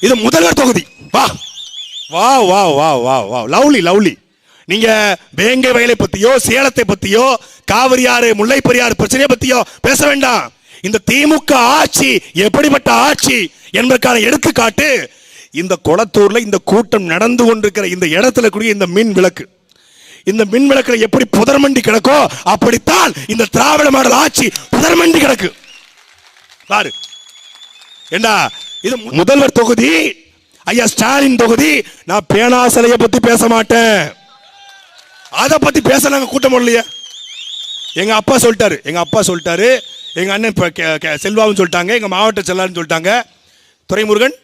இது முதல்வர் தொகுதி. வா. வா வா வா வா வா லவ்லி லவ்லி. நீங்க வேங்கை வயலை பத்தியோ சேலத்தை பத்தியோ காவிரியாறு முல்லை பெரியாறு பிரச்சனையை பத்தியோ பேச வேண்டாம். இந்த திமுக ஆட்சி எப்படிப்பட்ட ஆட்சி என்பதற்கான எடுத்துக்காட்டு இந்த குளத்தூர்ல இந்த கூட்டம் நடந்து கொண்டிருக்கிற இந்த இடத்துல கூடிய இந்த மின் விளக்கு. இந்த மின் விளக்குல எப்படி புதர்மண்டி கிடக்கோ அப்படித்தான் இந்த திராவிட மாடல் ஆட்சி புதர்மண்டி கிடக்கு. பாரு. ஏண்டா இது முதல்வர் தொகுதி ஐயா ஸ்டாலின் தொகுதி. நான் பேனாசலைய பத்தி பேச மாட்டேன். அதை பத்தி பேச நாங்க கூட்டம் இல்லையா எங்க அப்பா சொல்லிட்டாரு எங்க அப்பா சொல்லிட்டாரு எங்க அண்ணன் கே- செல்வாவும் சொல்லிட்டாங்க எங்க மாவட்ட செல்லாருன்னு சொல்லிட்டாங்க. துரைமுருகன்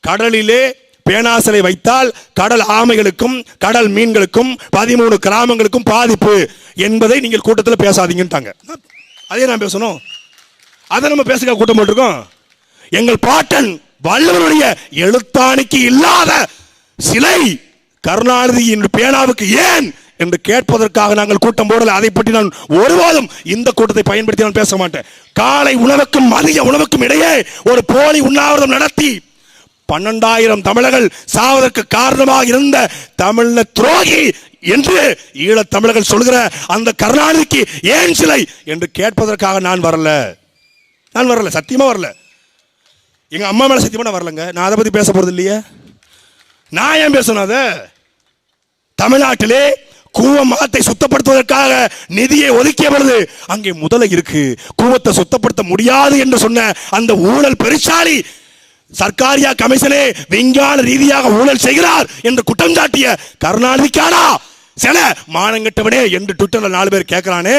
கடலிலே பேனாசலை வைத்தால் கடல் ஆமைகளுக்கும் கடல் மீன்களுக்கும் பதிமூணு கிராமங்களுக்கும் பாதிப்பு என்பதை நீங்கள் கூட்டத்தில் பேசாதீங்கன்ட்டாங்க. அதே நான் பேசணும். அதை நம்ம பேசுக கூட்டம் போட்டிருக்கோம். எங்கள் பாட்டன் வல்லவருடைய எழுத்தாணிக்கு இல்லாத சிலை கருணாநிதியின் பேனாவுக்கு ஏன் என்று கேட்பதற்காக நாங்கள் கூட்டம் போடல. அதை பற்றி நான் ஒருபோதும் இந்த கூட்டத்தை பயன்படுத்தி நான் பேச மாட்டேன். காலை உணவுக்கும் மதிய உணவுக்கும் இடையே ஒரு போலி உண்ணாவிரதம் நடத்தி பன்னெண்டாயிரம் தமிழர்கள் சாவதற்கு காரணமாக இருந்த தமிழ துரோகி என்று ஈழத் தமிழர்கள் சொல்கிற அந்த கருணாநிதிக்கு ஏன் சிலை என்று கேட்பதற்காக நான் வரல. நான் வரல சத்தியமா வரல. எங்கள் அம்மா மேலே சத்தியமாக நான் வரலங்க. நான் அதை பற்றி பேச போகிறது இல்லையே? நான் ஏன் பேசணும் அதை? தமிழ்நாட்டிலே கூவம் மகத்தை சுத்தப்படுத்துவதற்காக நிதியை ஒதுக்கிய பொழுது அங்கே முதல இருக்கு. கூவத்தை சுத்தப்படுத்த முடியாது என்று சொன்ன அந்த ஊழல் பெருசாலி சர்க்காரியா கமிஷனே விஞ்ஞான ரீதியாக ஊழல் செய்கிறார் என்று குற்றம் சாட்டிய கருணாநிதிக்கானா சில மானங்கட்டவனே என்று ட்விட்டர்ல நாலு பேர் கேட்கிறானே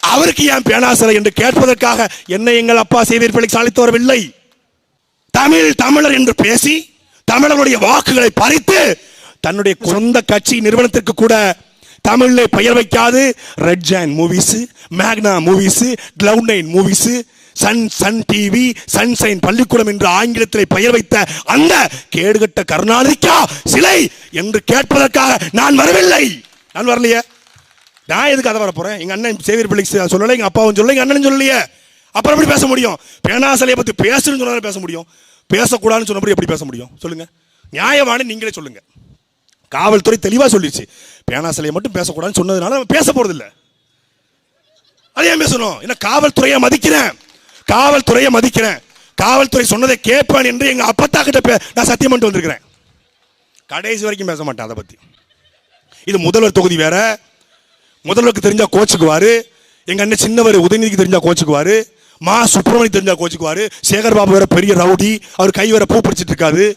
அவருக்கு ஏன் பேனாசிரை என்று கேட்பதற்காக என்ன எங்கள் அப்பா சேவியர் பிள்ளைக்கு அழைத்து வரவில்லை? தமிழ் தமிழர் என்று பேசி தமிழர்களுடைய வாக்குகளை பறித்து தன்னுடைய சொந்த கட்சி நிறுவனத்திற்கு கூட தமிழ்ல பெயர் வைக்காது. Red giant movies Magna movies cloud nine movies Sun Sun TV Sunshine பள்ளிக்கூடம் என்று ஆங்கிலத்தில் பெயர் வைத்த அந்த கேடுகட்ட கருணாநிதிக்கா சிலை என்று கேட்பதற்காக நான் வரவில்லை. நான் வரலையே. நான் எதுக்கு அதை வர போறேன்? எங்க அண்ணன் சேவியர் பிள்ளைக்கு சொல்லலை எங்க அப்பாவும் சொல்லலை எங்க அண்ணனும் சொல்லலையே. அப்புறம் எப்படி பேச முடியும்? பேனாசலையை பத்தி பேசணும்னு சொன்னாலும் பேச முடியும். பேசக்கூடாதுன்னு சொன்னபடி எப்படி பேச முடியும்? சொல்லுங்க. நியாயமான நீங்களே சொல்லுங்க. காவல்துறை தெளிவா சொல்லிடுச்சு பேனாசலையை மட்டும் பேசக்கூடாதுன்னு சொன்னதுனால நம்ம பேச போறது அது ஏன் பேசணும்? என்ன காவல்துறையை மதிக்கிறேன். காவல்துறையை மதிக்கிறேன். காவல்துறை சொன்னதை கேட்பேன் என்று எங்க அப்பத்தா கிட்ட பே- நான் சத்தியம் பண்ணிட்டு வந்திருக்கிறேன். கடைசி வரைக்கும் பேச மாட்டேன் அதை பத்தி. இது முதல்வர் தொகுதி வேற. முதல்வருக்கு தெரிஞ்சா கோச்சுக்குவாரு. எங்க அண்ணன் சின்னவர் உதயநிதிக்கு தெரிஞ்சா கோச்சுக்குவாரு. மா சுப்பிரமணி தெரிஞ்சா கோச்சுக்குவாரு. சேகர் பாபு வேற பெரிய ரவுடி. அவர் கை வேற பூ பிடிச்சிட்டு இருக்காது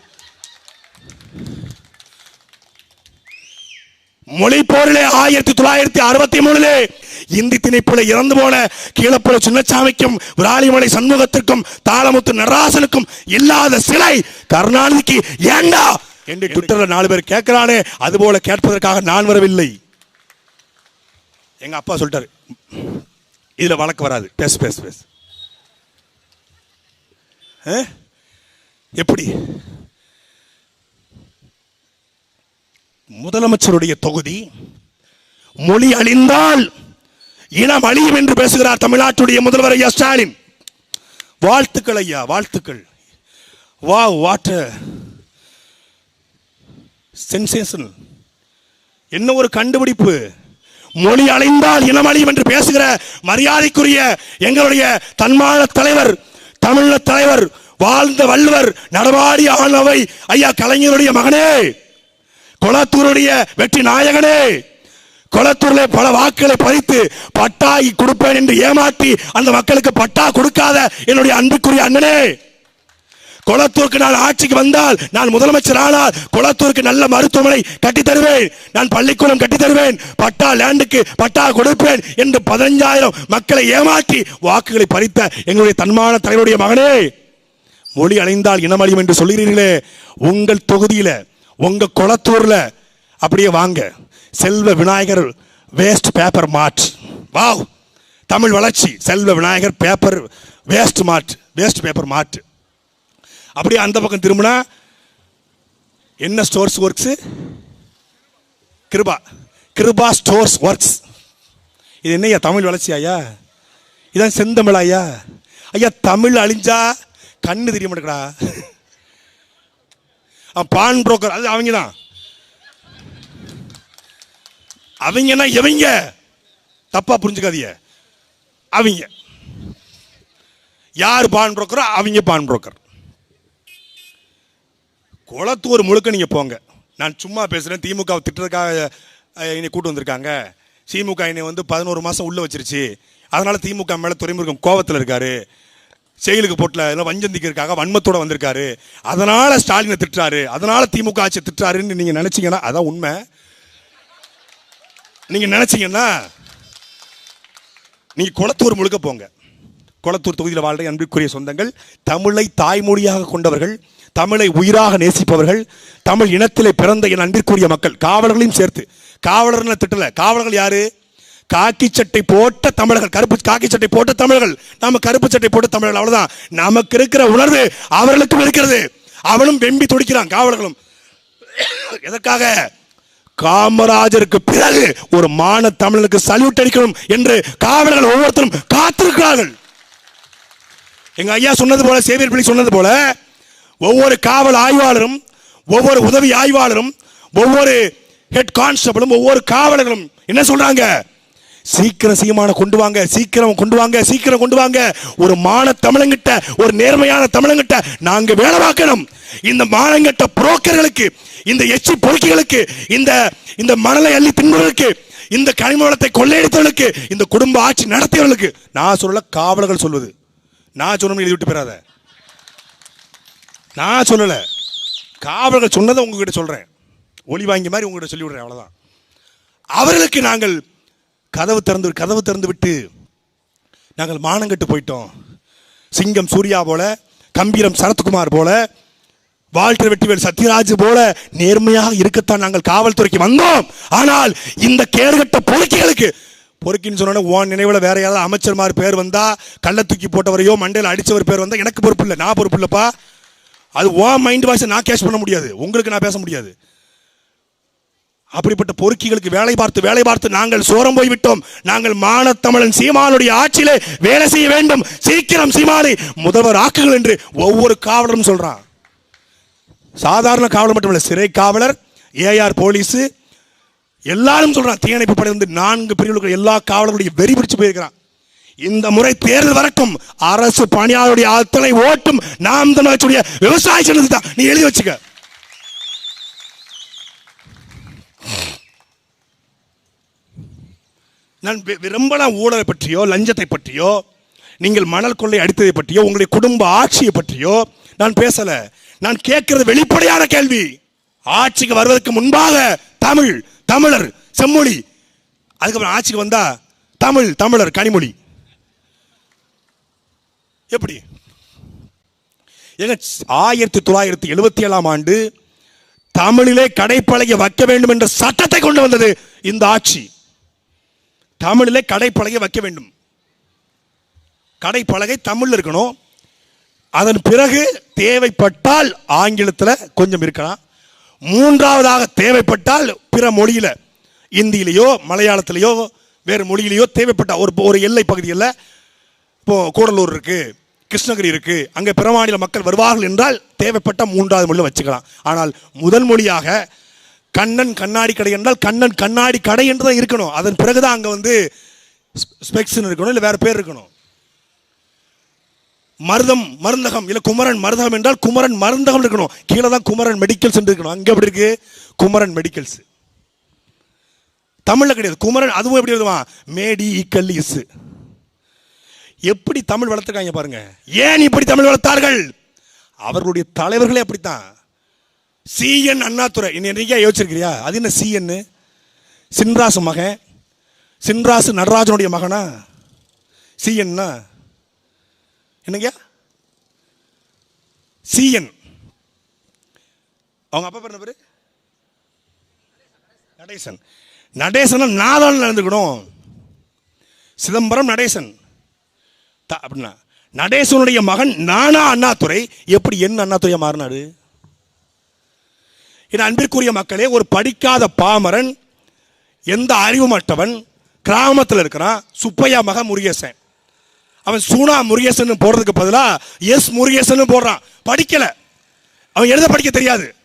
மொழி போரிலே ஆயிரத்தி தொள்ளாயிரத்தி அறுபத்தி மூணுலே இந்தி திணைப்புல இறந்து போன கீழப்புல சின்னசாமிக்கும் விராலிமலை சண்முகத்திற்கும் தாளமுத்து நடராசனுக்கும் இல்லாத சிலை கருணாநிதிக்கு ஏண்டா? என்று ட்விட்டர்ல நாலு பேர் கேட்கிறானே. அதுபோல கேட்பதற்காக நான் வரவில்லை. எங்க அப்பா சொல்லிட்டாரு இதில் வழக்கு வராது. பேசு பேசு பேசு. எப்படி? முதலமைச்சருடைய தொகுதி மொழி அழிந்தால் இனம் அழியும் என்று பேசுகிறார் தமிழ்நாட்டுடைய முதல்வர் ஐயா ஸ்டாலின். வாழ்த்துக்கள் ஐயா வாழ்த்துக்கள். வா வாட் சென்சேஷன் என்ன ஒரு கண்டுபிடிப்பு? மொழி அழிந்தால் இனம் அழியும் என்று பேசுகிற மரியாதைக்குரிய எங்களுடைய தன்மான தலைவர் தமிழ தலைவர் வாழ்ந்த வள்ளுவர் நடமாடி ஆனவை ஐயா கலைஞருடைய மகனே குளத்தூருடைய வெற்றி நாயகனே குளத்தூரில் பல வாக்குகளை பறித்து பட்டா கொடுப்பேன் என்று ஏமாற்றி அந்த மக்களுக்கு பட்டா கொடுக்காத என்னுடைய அன்புக்குரிய அண்ணனே. கொளத்தூருக்கு நான் ஆட்சிக்கு வந்தால் நான் முதலமைச்சர் ஆனால் கொளத்தூருக்கு நல்ல மருத்துவமனை கட்டி தருவேன். நான் பள்ளிக்கூடம் கட்டி தருவேன். பட்டா லேண்டுக்கு பட்டா கொடுப்பேன் என்று பதினஞ்சாயிரம் மக்களை ஏமாற்றி வாக்குகளை பறித்த எங்களுடைய தன்மான தலைவருடைய மகனே மொழி அணைந்தால் இனமழியும் என்று சொல்கிறீர்களே உங்கள் தொகுதியில் உங்கள் குளத்தூரில் அப்படியே வாங்க. Selva Vinayagar waste paper mart wow. Tamil வளர்ச்சி Selva Vinayagar paper waste mart waste paper mart அப்படியே அந்த பக்கம் திரும்பினா என்ன stores works Kiruba. Kiruba stores works இது என்னய்யா தமிழ் வளர்ச்சி ஐயா இதான் செந்தமிழ் ஐயா ஐயா தமிழ் அழிஞ்சா கண்ணு தெரிய மாட்டேங்கடா பான் புரோக்கர் அது அவங்க தான் அவங்கன்னா எவங்க? தப்பா புரிஞ்சுக்காதீங்க. அவங்க. யார் பான் புரோக்கரோ அவங்க பான் புரோக்கர் குளத்தூர் முழுக்க நீங்கள் போங்க. நான் சும்மா பேசுகிறேன் திமுக திட்டுறதுக்காக என்னை கூட்டு வந்திருக்காங்க. திமுக என்னை வந்து பதினோரு மாதம் உள்ளே வச்சிருச்சு. அதனால் திமுக மேலே துறைமுருகம் கோவத்தில் இருக்காரு. செயலுக்கு போட்டில் இதெல்லாம் வஞ்சந்திக்கிறதுக்காக வன்மத்தோடு வந்திருக்காரு. அதனால் ஸ்டாலினை திட்டுறாரு. அதனால் திமுக ஆட்சி திட்டுறாருன்னு நீங்கள் நினச்சிங்கன்னா அதான் உண்மை. நீங்கள் நினச்சிங்கன்னா நீங்கள் குளத்தூர் முழுக்க போங்க. குளத்தூர் தொகுதியில் வாழ்ற அன்பிற்குரிய சொந்தங்கள் தமிழை தாய்மொழியாக கொண்டவர்கள் தமிழை உயிராக நேசிப்பவர்கள் தமிழ் இனத்திலே பிறந்த என் அன்பிற்குரிய மக்கள் காவலர்களையும் சேர்த்து. காவலர்னு திட்டல? காவலர்கள் யாரு? காக்கி சட்டை போட்ட தமிழர்கள் கருப்பு காக்கி சட்டை போட்ட தமிழர்கள். நாம கருப்பு சட்டை போட்ட தமிழர்கள் அவ்வளவுதான். நமக்கு இருக்கிற உணர்வு அவர்களுக்கும் இருக்கிறது. அவனும் வெம்பி துடிக்கிறான் காவலர்களும். எதற்காக? காமராஜருக்கு பிறகு ஒரு மான தமிழனுக்கு சல்யூட் அடிக்கணும் என்று காவலர்கள் ஒவ்வொருத்தரும் காத்திருக்கிறார்கள். எங்க ஐயா சொன்னது போல சேவியர் பிள்ளை சொன்னது போல ஒவ்வொரு காவல் ஆய்வாளரும் ஒவ்வொரு உதவி ஆய்வாளரும் ஒவ்வொரு ஹெட் கான்ஸ்டபிளும் ஒவ்வொரு காவலர்களும் என்ன சொல்றாங்க? சீக்கிரம் சீமான கொண்டு வாங்க சீக்கிரம் கொண்டு வாங்க சீக்கிரம் கொண்டு வாங்க. ஒரு மான தமிழங்கிட்ட ஒரு நேர்மையான தமிழங்கிட்ட நாங்க வேலை பார்க்கணும். இந்த மானங்கட்ட புரோக்கர்களுக்கு இந்த எச்சி பொறுக்கிகளுக்கு இந்த இந்த மணலை அள்ளி தின்பவர்களுக்கு இந்த கனிமவளத்தை கொள்ளையடித்தவர்களுக்கு இந்த குடும்ப ஆட்சி நடத்தியவர்களுக்கு நான் சொல்லல காவலர்கள் சொல்வது. நான் சொன்னோம்னு எழுதி விட்டு பெறாத நான் சொல்லலை. காவலர்கள் சொன்னதை உங்ககிட்ட சொல்கிறேன் ஒளி வாங்கி மாதிரி உங்ககிட்ட சொல்லிவிடுறேன் அவ்வளோதான் அவர்களுக்கு நாங்கள் கதவு திறந்து கதவு திறந்து விட்டு நாங்கள் மானங்கட்டு போயிட்டோம். சிங்கம் சூர்யா போல கம்பீரம் சரத்குமார் போல வாழ்க்கை வெட்டிவேல் சத்யராஜ் போல நேர்மையாக இருக்கத்தான் நாங்கள் காவல்துறைக்கு வந்தோம். ஆனால் இந்த கேடுகட்ட பொறுக்கிகளுக்கு பொறுக்கின்னு சொன்ன உன் நினைவில் வேற யாராவது அமைச்சர் மாதிரி பேர் வந்தா கள்ள தூக்கி போட்டவரையோ மண்டையில் அடித்தவர் பேர் வந்தால் எனக்கு பொறுப்பு இல்லை நான் பொறுப்பு இல்லைப்பா. அது ஓ மைண்ட் வாய்ஸை நான் கேஷ் பண்ண முடியாது. உங்களுக்கு நான் பேச முடியாது. அப்படிப்பட்ட பொறுக்கிகளுக்கு வேலை பார்த்து வேலை பார்த்து நாங்கள் சோரம் போய் விட்டோம் நாங்கள் மானத்தமிழன் சீமானுடைய ஆட்சியிலே வேலை செய்ய வேண்டும். சீக்கிரம் சீமானை முதல்வர் ஆக்குகள் என்று ஒவ்வொரு காவலரும் சொல்றான். சாதாரண காவலர் மட்டுமல்ல சிறை காவலர் ஏஆர் போலீஸ் எல்லாரும் சொல்றான். தீயணைப்பு படை வந்து நான்கு பிரிவுகள் எல்லா காவலர்களுடைய வெறி பிடிச்சு போயிருக்கிறான். இந்த முறை தேர்தல் வரைக்கும் அரசு பணியாளருடைய அத்தனை ஓட்டும் நாம் தமிழச்சுடைய விவசாய சின்னது தான். நீ எழுதி வச்சுக்க. நான் வி- விரும்பலாம் ஊழலை பற்றியோ லஞ்சத்தை பற்றியோ நீங்கள் மணல் கொள்ளை அடித்ததை பற்றியோ உங்களுடைய குடும்ப ஆட்சியை பற்றியோ நான் பேசல. நான் கேட்கிறது வெளிப்படையான கேள்வி. ஆட்சிக்கு வருவதற்கு முன்பாக தமிழ் தமிழர் செம்மொழி. அதுக்கப்புறம் ஆட்சிக்கு வந்தா தமிழ் தமிழர் கனிமொழி. எப்படி? ஏங்க ஆயிரத்தி தொள்ளாயிரத்தி எழுபத்தி ஏழாம் ஆண்டு தமிழிலே கடைப்பழகி வைக்க வேண்டும் என்ற சட்டத்தை கொண்டு வந்தது இந்த ஆட்சி. தமிழிலே கடைப்பலகை வைக்க வேண்டும். கடைப்பலகை தமிழில் இருக்கணும். அதன் பிறகு தேவைப்பட்டால் ஆங்கிலத்தில் கொஞ்சம் இருக்கலாம். மூன்றாவதாக தேவைப்பட்டால் பிற மொழியில் இந்தியிலேயோ மலையாளத்திலேயோ வேறு மொழியிலேயோ தேவைப்பட்ட ஒரு ஒரு எல்லை பகுதியில் இப்போ கூடலூர் இருக்குது கிருஷ்ணகிரி இருக்கு. அங்கே பிற மாநில மக்கள் வருவார்கள் என்றால் தேவைப்பட்ட மூன்றாவது மொழியில் வச்சுக்கலாம். ஆனால் முதல் மொழியாக கண்ணன் கண்ணாடி கடை என்றால் கண்ணன் கண்ணாடி கடை என்று தான் இருக்கணும். அதன் பிறகுதான் அங்கே வந்து ஸ்பெக்ஸ்னு இருக்கணும் இல்லை வேற பேர் இருக்கணும். மருதம் மருந்தகம் இல்லை குமரன் மருந்தகம் என்றால் குமரன் மருந்தகம் இருக்கணும். கீழே தான் குமரன் மெடிக்கல்ஸ் இருக்கணும். அங்கே எப்படி இருக்கு? குமரன் மெடிக்கல்ஸ். தமிழில் கிடையாது. குமரன் அதுவும் எப்படி எழுதுவான்? மேடி ஈக்கல் இஸ் எப்படி தமிழ் வளர்த்துருக்காங்க பாருங்க. ஏன் இப்படி தமிழ் வளர்த்தார்கள்? அவர்களுடைய தலைவர்களே அப்படித்தான். சிஎன் அண்ணாதுரை என்னைக்கா யோசிச்சிருக்கிறியா? அது என்ன சிஎன் சின்ராசு மகன். சின்ராசு நடராஜனுடைய மகனா? சிஎன்னா? என்னங்க? சிஎன். அவங்க அப்பா பேர் என்ன நடேசன். நடேசன். நாதான் நடந்துக்கணும் சிதம்பரம் நடேசன். த- அப்படின்னா நடேசனுடைய மகன் நானா அண்ணாதுரை எப்படி என்ன அண்ணாதுரையா மாறினாரு? என் அன்பிற்குரிய மக்களே ஒரு படிக்காத பாமரன் எந்த அறிவுமற்றவன் கிராமத்தில் இருக்கிறான் சுப்பையா மக முருகேசன். அவன் சூனா முருகேசன் போடுறதுக்கு பதிலாக எஸ் முருகேசன் போடுறான். படிக்கல. அவன் எழுத படிக்க தெரியாது.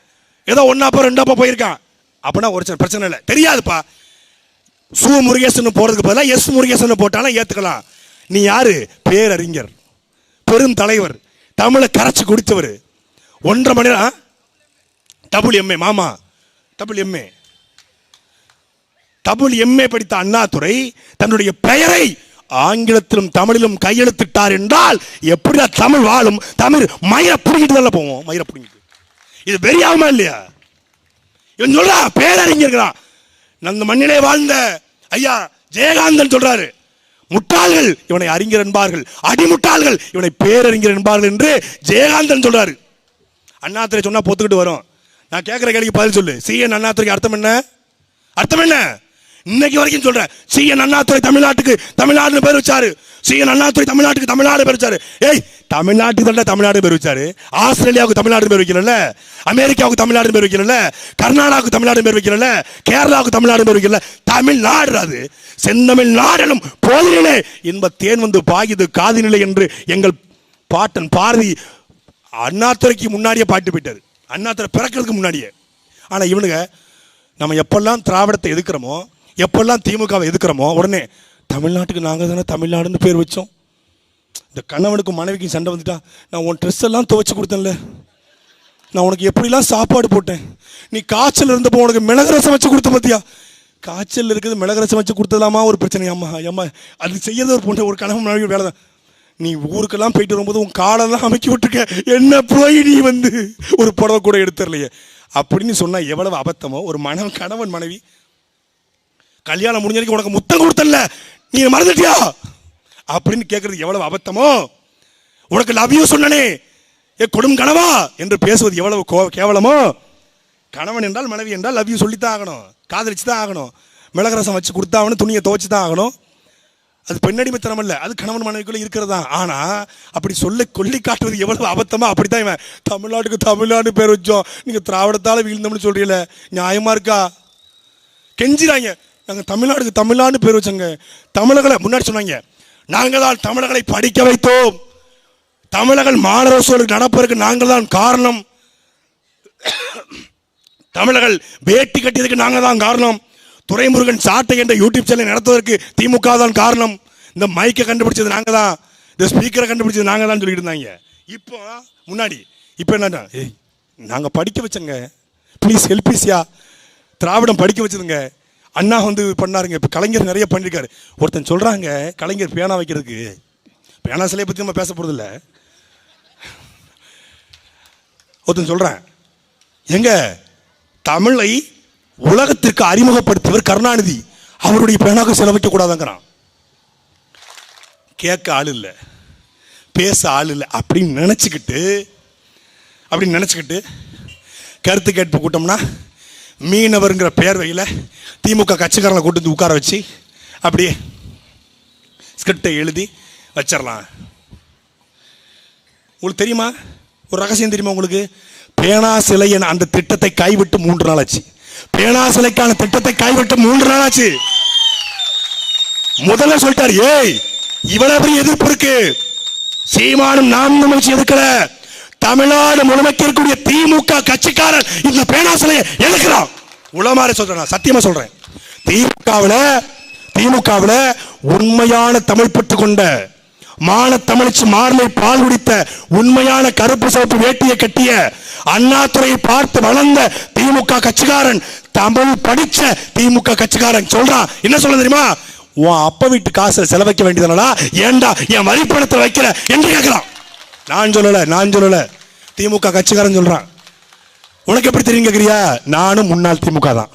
ஏதோ ஒன்றாப்போ ரெண்டாப்போ போயிருக்கான். அப்படின்னா ஒரு சில பிரச்சனை இல்லை. தெரியாதுப்பா. சு முருகேசன் போடுறதுக்கு பதிலாக எஸ் முருகேசன் போட்டாலும் ஏற்றுக்கலாம் நீ யாரு? பேரறிஞர் பெரும் தலைவர் தமிழை கரைச்சி குடித்தவர். ஒன்றரை மணி நேரம் டபுள் எம்ஏ மாமா. டபுள் எம்ஏ டபுள் எம்ஏ படித்த அண்ணாதுரை தன்னுடைய பெயரை ஆங்கிலத்திலும் தமிழிலும் கையெழுத்திட்டார் என்றால் எப்படியா தமிழ் வாழும்? தமிழ் மயிரை பிடிக்கிட்டு தான் போவோம்? மயிரை பிடிங்கிட்டு. இது வெறியாகுமா இல்லையா? இவன் சொல்றா பேரறிஞர்களான் அந்த மண்ணிலே வாழ்ந்த ஐயா ஜெயகாந்தன் சொல்றாரு முட்டாள்கள் இவனை அறிஞர் என்பார்கள். அடிமுட்டாள்கள் இவனை பேரறிஞர் என்பார்கள் என்று ஜெயகாந்தன் சொல்றாரு. அண்ணாத்திரை சொன்னா பொத்துக்கிட்டு வரும். நான் கேட்குற கேள்விக்கு பதில் சொல்லு. சிஎன் அண்ணாத்திரைக்கு அர்த்தம் என்ன? அர்த்தம் என்ன? இன்னைக்கு வரைக்கும் சொல்றேன். சிஎன் அண்ணாதுரை தமிழ்நாட்டுக்கு தமிழ்நாடுன்னு பேர் வச்சாரு. சிஎன் அண்ணாதுரை தமிழ்நாட்டுக்கு தமிழ்நாடு பேர் வச்சாரு. ஏய் தமிழ்நாட்டுக்கு தான் தமிழ்நாடு பேர் வச்சாரு. ஆஸ்திரேலியாவுக்கு தமிழ்நாடு பேர் வைக்கிறல அமெரிக்காவுக்கு தமிழ்நாடு பேர் வைக்கிறல கர்நாடகாவுக்கு தமிழ்நாடு பேர் வைக்கிறல கேரளாவுக்கு தமிழ்நாடு பேர் வைக்கல தமிழ்நாடு அது. செந்தமிழ் நாடலும் போதிலே இன்ப தேன் வந்து பாயுது காதினிலை என்று எங்கள் பாட்டன் பாரதி அண்ணாத்துறைக்கு முன்னாடியே பாட்டு போயிட்டார். அண்ணாத்துறை பிறக்கிறதுக்கு முன்னாடியே. ஆனால் இவனுங்க நம்ம எப்பெல்லாம் திராவிடத்தை எதுக்குறோமோ எப்பெல்லாம் திமுகவை எதுக்குறோமோ உடனே தமிழ்நாட்டுக்கு நாங்கள் தானே தமிழ்நாடுன்னு பேர் வச்சோம். இந்த கணவனுக்கும் மனைவிக்கும் சண்டை வந்துட்டா நான் உன் ட்ரெஸ் எல்லாம் துவைச்சு கொடுத்தேன்ல. நான் உனக்கு எப்படிலாம் சாப்பாடு போட்டேன்? நீ காய்ச்சல் இருந்தப்போ உனக்கு மிளகு ரசம் வச்சு கொடுத்த பார்த்தியா காய்ச்சல் இருக்குது மிளகு ரசம் வச்சு கொடுத்ததாமா ஒரு பிரச்சனை. அம்மா அம்மா அது செய்யறது ஒரு பொண்ணு ஒரு கணவன் மனைவி வேலை தான். நீ ஊருக்கெல்லாம் போயிட்டு வரும்போது உன் காலெல்லாம் அமைக்கி விட்டுருக்க. என்ன போய் நீ வந்து? ஒரு புடவை கூட எடுத்துடலையே அப்படின்னு சொன்னால் எவ்வளவு அபத்தமோ ஒரு மனவன் கணவன் மனைவி கல்யாணம் முடிஞ்ச வரைக்கும் உனக்கு முத்தம் கொடுத்தல நீ மறந்துட்டியா? அப்படின்னு கேட்கறது எவ்வளவு அபத்தமோ? உனக்கு லவ் யூ சொன்னனே. ஏ கொடும் கனவா? என்று பேசுவது எவ்வளவு கோ- கேவலமோ? கணவன் என்றால் மனைவி என்றால் லவ் யூ சொல்லித்தான் ஆகணும். காதலிச்சு தான் ஆகணும். மிளகு ரசம் வச்சு கொடுத்தாகணும் துணியை துவைச்சு தான் ஆகணும். அது பெண்ணடிமைத்தனம் அல்ல. அது கணவன் மனைவிக்குள்ளே இருக்கிறதா? ஆனால் அப்படி சொல்ல கொல்லி காட்டுவது எவ்வளவு அபத்தமா? அப்படித்தான் இவன். தமிழ்நாட்டுக்கு தமிழ்நாடு பேர் வச்சோம். நீங்கள் திராவிடத்தால் வீழ்ந்தோம்னு சொல்கிறீங்களே நியாயமாக இருக்கா? கெஞ்சிராங்க நாங்கள் தமிழ்நாடுக்கு தமிழ்நாடு பேர் வச்சோங்க. தமிழர்களை முன்னாடி சொன்னாங்க. நாங்கள் தான் தமிழர்களை படிக்க வைத்தோம். தமிழர்கள் மாணவர் சூழலுக்கு நடப்பதற்கு நாங்கள் தான் காரணம். தமிழர்கள் வேட்டி கட்டியதுக்கு நாங்கள் தான் காரணம். துரைமுருகன் சாட்டை என்ற யூடியூப் சேனல் நடத்துவதற்கு திமுக தான் காரணம். இந்த மைக்கை கண்டுபிடிச்சது நாங்கள் தான். இந்த ஸ்பீக்கரை கண்டுபிடிச்சது நாங்கள் தான் சொல்லிட்டு இருந்தாங்க. இப்போ முன்னாடி இப்போ என்ன ஏய் நாங்கள் படிக்க வச்சோங்க. ப்ளீஸ் ஹெல்பிஸ்யா திராவிடம் படிக்க வச்சதுங்க. அண்ணா வந்து பண்ணாருங்க. இப்போ கலைஞர் நிறைய பண்ணியிருக்காரு ஒருத்தன் சொல்கிறாங்க கலைஞர் பேனா வைக்கிறதுக்கு. பேனா சிலையை பற்றி நம்ம பேச போகிறதில்ல ஒருத்தன் சொல்கிறேன் எங்க தமிழை உலகத்திற்கு அறிமுகப்படுத்தியவர் கருணாநிதி. அவருடைய பேனாக்கு செலவைக்க கூடாதுங்கிறான் கேட்க ஆள் இல்லை. பேச ஆள் இல்லை. அப்படின்னு நினச்சிக்கிட்டு அப்படின்னு நினச்சிக்கிட்டு கருத்து கேட்பு கூட்டம்னா மீனவருங்கிற பேர்வையில் திமுக கட்சிக்காரங்களை கூட்டு வந்து உட்கார வச்சு அப்படியே ஸ்கிரிப்டை எழுதி வச்சிடலாம். உங்களுக்கு தெரியுமா? ஒரு ரகசியம் தெரியுமா உங்களுக்கு? பேனா சிலை என அந்த திட்டத்தை கைவிட்டு மூன்று நாள் ஆச்சு. பேனா சிலைக்கான திட்டத்தை கைவிட்டு மூன்று நாள் ஆச்சு. முதல்ல சொல்லிட்டார் ஏய் இவ்வளவு எதிர்ப்பு இருக்கு. சீமானும் நான் தமிழ்ச்சி எதுக்கல தமிழ்நாடு முழுமைக்கு இருக்கக்கூடிய திமுக கட்சிக்காரன் இந்த பேனாசலையை சிலையை உளமாறி சொல்றேன் நான் சத்தியமா சொல்றேன். திமுகவில் திமுகவில் உண்மையான தமிழ் பெற்று கொண்ட மான தமிழ்ச்சி பால் குடித்த உண்மையான கருப்பு சிவப்பு வேட்டியை கட்டிய அண்ணாத்துறையை பார்த்து வளர்ந்த திமுக கட்சிக்காரன் தமிழ் படிச்ச திமுக கட்சிக்காரன் சொல்றான். என்ன சொல்ல தெரியுமா? உன் அப்பா வீட்டு காசு செலவைக்க வேண்டியதுனால ஏன்டா என் வரிப்பணத்தை வைக்கிற என்று கேட்கிறான் நான் சொல்லலை நான் சொல்லல. திமுக கட்சிக்காரன் சொல்கிறான் உனக்கு எப்படி தெரியும் கேக்குறியா? நானும் முன்னாள் திமுக தான்.